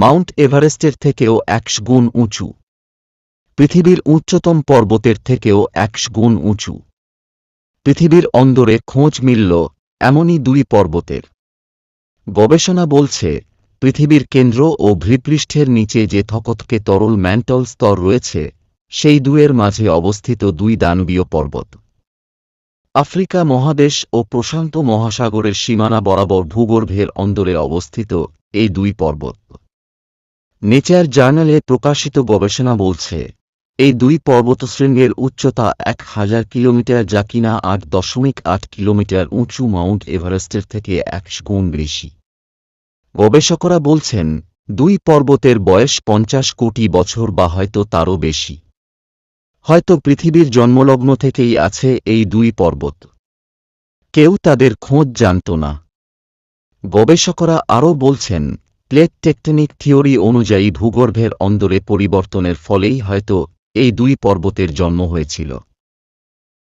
Mount এভারেস্টের থেকেও একশ গুণ উঁচু। পৃথিবীর উচ্চতম পর্বতের থেকেও একশ গুণ উঁচু। পৃথিবীর অন্দরে খোঁজ মিলল এমনই দুই পর্বতের। গবেষণা বলছে, পৃথিবীর কেন্দ্র ও ভূপৃষ্ঠের নিচে যে থকথকে তরল ম্যান্টল স্তর রয়েছে, সেই দুয়ের মাঝে অবস্থিত দুই দানবীয় পর্বত। আফ্রিকা মহাদেশ ও প্রশান্ত মহাসাগরের সীমানা বরাবর ভূগর্ভের অন্দরে অবস্থিত এই দুই পর্বত। নেচার জার্নালে প্রকাশিত গবেষণা বলছে, এই দুই পর্বতশৃঙ্গের উচ্চতা এক হাজার কিলোমিটার যা কিনা আট দশমিক আট কিলোমিটার উঁচু মাউন্ট এভারেস্টের থেকে একশো গুণ বেশি। গবেষকরা বলছেন, দুই পর্বতের বয়স পঞ্চাশ কোটি বছর বা হয়তো তারও বেশি। হয়তো পৃথিবীর জন্মলগ্ন থেকেই আছে এই দুই পর্বত। কেউ তাদের খোঁজ জানত না। গবেষকরা আরও বলছেন প্লেট টেকটনিক থিওরি অনুযায়ী ভূগর্ভের অন্দরে পরিবর্তনের ফলেই হয়তো এই দুই পর্বতের জন্ম হয়েছিল।